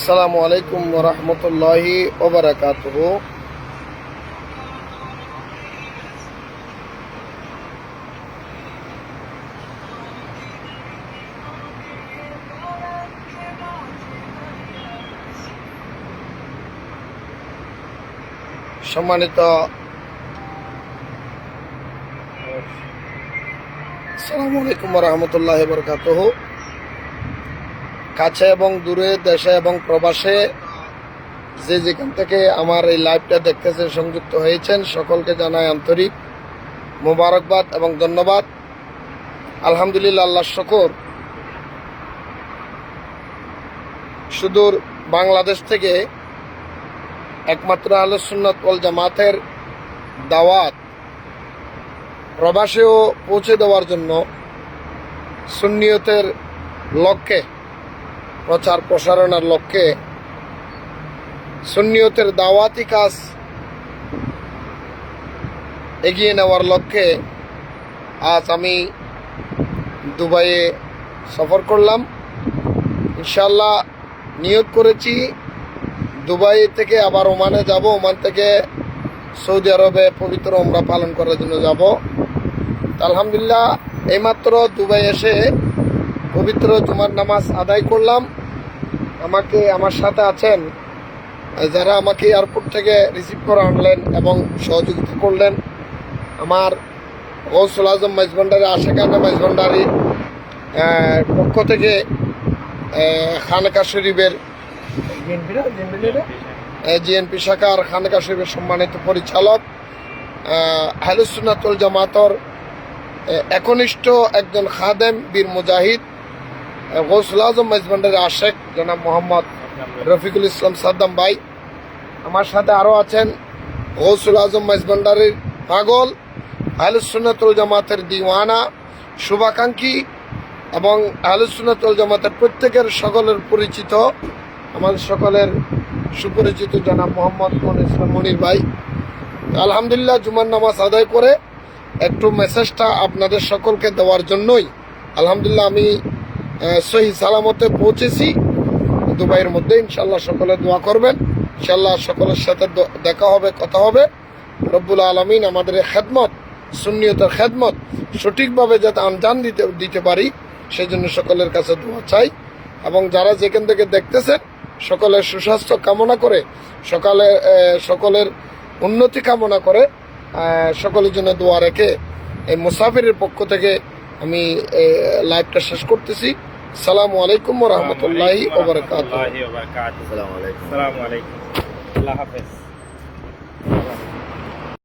আসসালামু আলাইকুম রহমতুল্লাহি ওবরাকাত সম্মানিত আসসালামু আলাইকুম রহমতুল্লাহ বরকাত কাছে এবং দূরে, দেশে এবং প্রবাসে যে যেখান থেকে আমার এই লাইভটা দেখতেছে সংযুক্ত হয়েছেন, সকলকে জানাই আন্তরিক মোবারকবাদ এবং ধন্যবাদ। আলহামদুলিল্লাহ আল্লাহ শকর। সুদূর বাংলাদেশ থেকে একমাত্র আলোসুন্নত ওয়াল জামাতের দাওয়াত প্রবাসেও পৌঁছে দেওয়ার জন্য সুন্নিয়তের লক্ষ্যে প্রচার প্রসারণার লক্ষ্যে সুন্নিয়তের দাওয়াতি কাজ এগিয়ে নেওয়ার লক্ষ্যে আজ আমি দুবাইয়ে সফর করলাম। ইনশাল্লাহ নিয়োগ করেছি। দুবাই থেকে আবার ওমানে যাব। ওমান থেকে সৌদি আরবে পবিত্র ওমরা পালন করার জন্য যাব। আলহামদুলিল্লাহ, এইমাত্র দুবাই এসে পবিত্র জুমার নামাজ আদায় করলাম। আমাকে আমার সাথে আছেন যারা আমাকে এয়ারপোর্ট থেকে রিসিভ করে আনলেন এবং সহযোগিতা করলেন, আমার গৌসুল আজম মাইজভান্ডারি আশেখানা মাইজভান্ডারি পক্ষ থেকে খানকা শরীফের জিএনপি শাখার খানকা শরীফের সম্মানিত পরিচালক হালুসুনাতুল জামাতর একনিষ্ঠ একজন খাদেম বীর মুজাহিদ গৌসুল আজম মেজবান্ডারের আশেক, জনাব মোহাম্মদ রফিকুল ইসলাম সাদ্দাম ভাই। আমার সাথে আরও আছেন গৌসুল আজম মেজবান্ডারের পাগল আহলুসুন্নতুল জামাতের দিওয়ানা, শুভাকাঙ্ক্ষী এবং আহলুসুন্নতুল জামাতের প্রত্যেকের সকলের পরিচিত, আমার সকলের সুপরিচিত জনাব মোহাম্মদ ইসলাম মনির ভাই। আলহামদুলিল্লাহ, জুমার নামাজ আদায় করে একটু মেসেজটা আপনাদের সকলকে দেওয়ার জন্যই। আলহামদুলিল্লাহ, আমি সহি সালামতে পৌঁছেছি। দুবাইয়ের মধ্যে ইনশাল্লাহ সকলে দোয়া করবেন। ইনশাল্লাহ সকলের সাথে দেখা হবে, কথা হবে। রব্বুল আলমিন আমাদের খেদমত, সুন্নিয়তের খেদমত সঠিকভাবে যাতে আঞ্জাম দিতে দিতে পারি সেই জন্য সকলের কাছে দোয়া চাই। এবং যারা যেখান থেকে দেখতেছেন, সকলের সুস্বাস্থ্য কামনা করে, সকালে সকলের উন্নতি কামনা করে সকলের জন্য দোয়া রেখে এই মুসাফিরের পক্ষ থেকে আমি লাইভটা শেষ করতেছি। সালামু আলাইকুম রহমতুল্লাহি আলাইকুম। আল্লাহ হাফেজ।